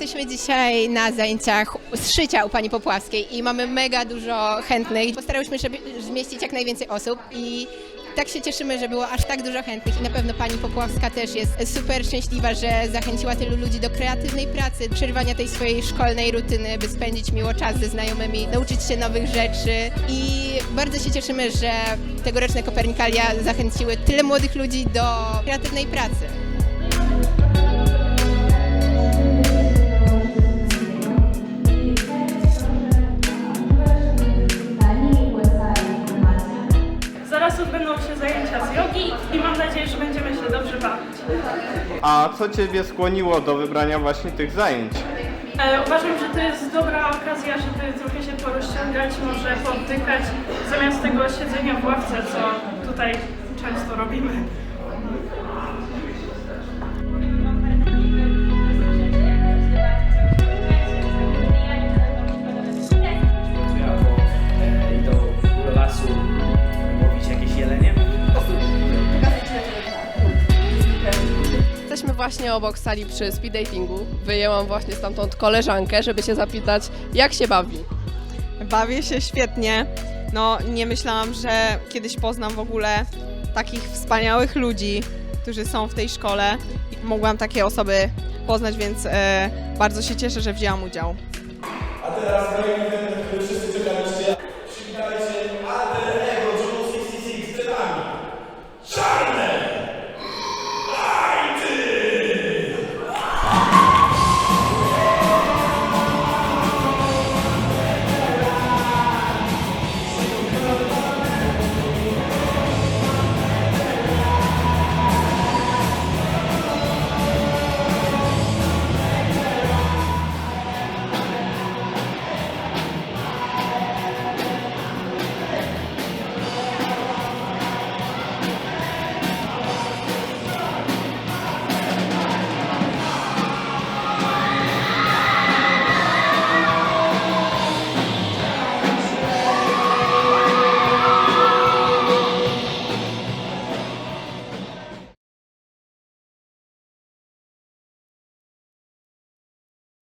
Jesteśmy dzisiaj na zajęciach z szycia u pani Popławskiej i mamy mega dużo chętnych. Postarałyśmy się zmieścić jak najwięcej osób i tak się cieszymy, że było aż tak dużo chętnych i na pewno pani Popławska też jest super szczęśliwa, że zachęciła tylu ludzi do kreatywnej pracy, przerywania tej swojej szkolnej rutyny, by spędzić miło czas ze znajomymi, nauczyć się nowych rzeczy i bardzo się cieszymy, że tegoroczne Kopernikalia zachęciły tyle młodych ludzi do kreatywnej pracy. Zaraz odbędą się zajęcia z jogi i mam nadzieję, że będziemy się dobrze bawić. A co Ciebie skłoniło do wybrania właśnie tych zajęć? E, uważam, że to jest dobra okazja, żeby trochę się porozciągać, może pooddychać, zamiast tego siedzenia w ławce, co tutaj często robimy. Właśnie obok sali przy speed datingu. Wyjęłam właśnie stamtąd koleżankę, żeby się zapytać, jak się bawi. Bawię się świetnie. No, nie myślałam, że kiedyś poznam w ogóle takich wspaniałych ludzi, którzy są w tej szkole. I Mogłam takie osoby poznać, więc e, bardzo się cieszę, że wzięłam udział. A teraz kolejny który wszyscy